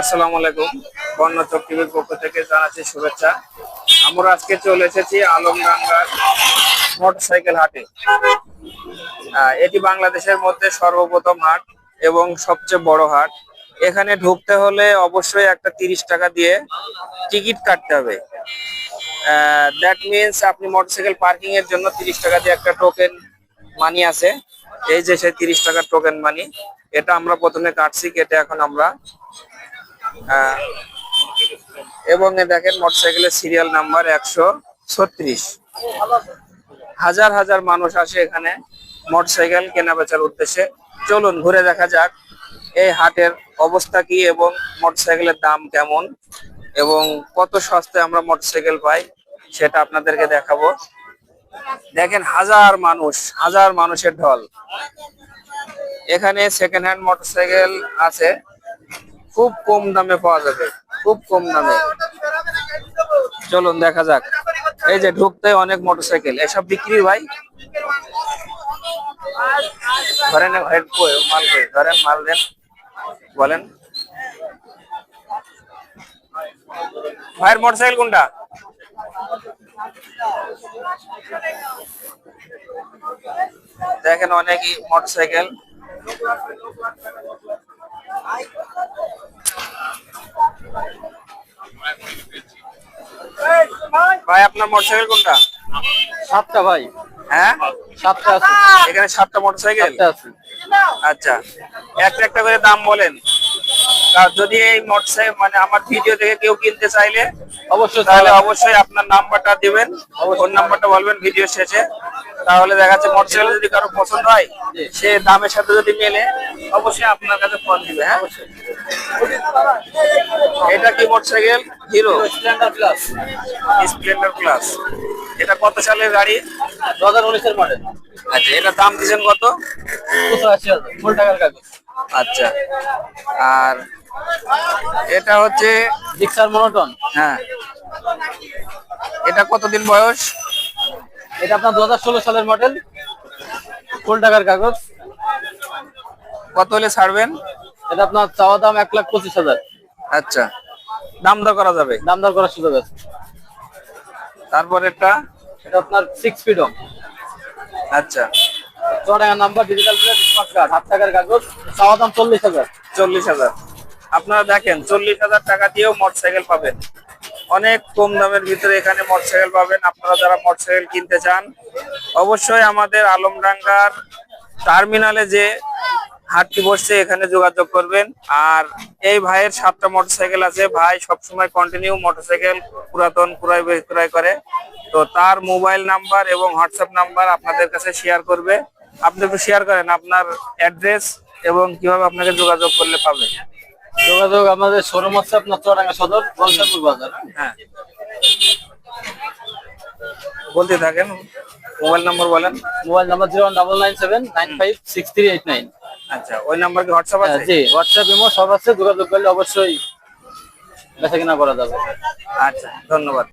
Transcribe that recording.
আসসালামু আলাইকুম। বর্ণচক টিভির পক্ষ থেকে জানাচ্ছি শুভেচ্ছা। আমরা আজকে চলে এসেছি আলমডাঙ্গার মোটরসাইকেল হাটে। এটি বাংলাদেশের মধ্যে সর্বপ্রথম হাট এবং সবচেয়ে বড় হাট। এখানে ঢুকতে হলে অবশ্যই একটা তিরিশ টাকা দিয়ে টিকিট কাটতে হবে। দ্যাট মিনস আপনি মোটরসাইকেল পার্কিং এর জন্য তিরিশ টাকা দিয়ে একটা টোকেন মানি আছে। এই যে সেই তিরিশ টাকার টোকেন মানি এটা আমরা প্রথমে কাটছি, কেটে এখন আমরা এবং এ দেখেন মোটরসাইকেলের সিরিয়াল নাম্বার একশো ছত্রিশ। হাজার হাজার মানুষ আসে এখানে মোটরসাইকেল কেনা বেচার উদ্দেশ্যে। চলুন ঘুরে দেখা যাক এই হাটের অবস্থা কি এবং মোটরসাইকেলের দাম কেমন এবং কত সস্তায় আমরা মোটরসাইকেল পাই সেটা আপনাদেরকে দেখাবো। দেখেন হাজার মানুষ, হাজার মানুষের ঢল। এখানে সেকেন্ড হ্যান্ড মোটরসাইকেল আছে। খুব কম দামে পাওয়া যাবে, খুব কম দামে। চলুন, দেখা যাক। এই যে ঢুকতে অনেক মোটরসাইকেল। এসব বিক্রি ভাই? ধরেন হেড মাল ধরেন, মাল দেন। বলেন। ভাইয়ের মোটরসাইকেল কোনটা? দেখেন, অনেকই মোটরসাইকেল। ভাই আপনার মোটরসাইকেল কোনটা? সাতটা ভাই। হ্যাঁ? সাতটা আছে। এখানে সাতটা মোটরসাইকেল? আছে। আচ্ছা। একটা একটা করে দাম বলেন। যদি এই মোটরসাইকেল মানে আমার ভিডিও দেখে কেউ কিনতে চাইলে অবশ্যই তাহলে অবশ্যই আপনার নাম্বারটা দিবেন ফোন নাম্বারটা বলবেন ভিডিও শেষে। তাহলে দেখা যাচ্ছে মোটরসাইকেল যদি কারও পছন্দ হয় সে দামের সাথে যদি মেলে অবশ্যই আপনার কাছে ফোন দিবে হ্যাঁ? এটা কি motorcycle? Hero? Splendor plus splendor plus এটা কত সালের গাড়ি? দু হাজার উনিশের মডেল আচ্ছা এটা দাম দিচ্ছেন কত? হাজার ফুল টাকার কাগজ। আচ্ছা। আর এটা হচ্ছে? জিক্সার মনোটন হ্যাঁ। এটা কতদিন বয়স? এটা আপনার দু হাজার ষোলো সালের মডেল ফুল টাকার কাগজ। কত হলে ছাড়বেন? এটা আপনার চাওয়া দাম এক লাখ পঁচিশ হাজার। আচ্ছা। দাম দর করা যাবে? দাম দর করার সুযোগ আছে। তারপর এটা এটা আপনার সিক্স ফিট আচ্ছা। চড়াঙ্গা number digital plate smart card হাত টাকার কাগজ চাওয়া দাম চল্লিশ হাজার। চল্লিশ হাজার। আপনারা দেখেন চল্লিশ হাজার টাকা দিয়েও মোটরসাইকেল পাবেন। অনেক কম দামের ভিতরে এখানে মোটরসাইকেল পাবেন। আপনারা যারা মোটরসাইকেল কিনতে চান অবশ্যই আমাদের আলমডাঙ্গার টার্মিনালে যে হাটটি বসছে এখানে যোগাযোগ করবেন। আর এই ভাইয়ের সাতটা মোটরসাইকেল আছে। ভাই সবসময় কন্টিনিউ মোটরসাইকেল পুরাতন ক্রয় বিক্রয় করে। তো তার মোবাইল নাম্বার এবং হোয়াটসঅ্যাপ নাম্বার আপনাদের কাছে শেয়ার করবে। আপনি একটু শেয়ার করেন আপনার অ্যাড্রেস এবং কীভাবে আপনাকে যোগাযোগ করলে পাবে। যোগাযোগ আমাদের শোরুম হচ্ছে আপনার চড়াঙ্গা সদর বলসাপুর বাজার। হ্যাঁ। বলতে থাকেন। মোবাইল নাম্বার বলেন। Mobile number zero one double nine seven nine five six three eight nine. আচ্ছা ওই নাম্বার কি হোয়াটসঅ্যাপ আছে? জি হোয়াটসঅ্যাপ ইমো সব আছে যোগাযোগ করলে অবশ্যই বেচা কিনা করা যাবে। আচ্ছা ধন্যবাদ।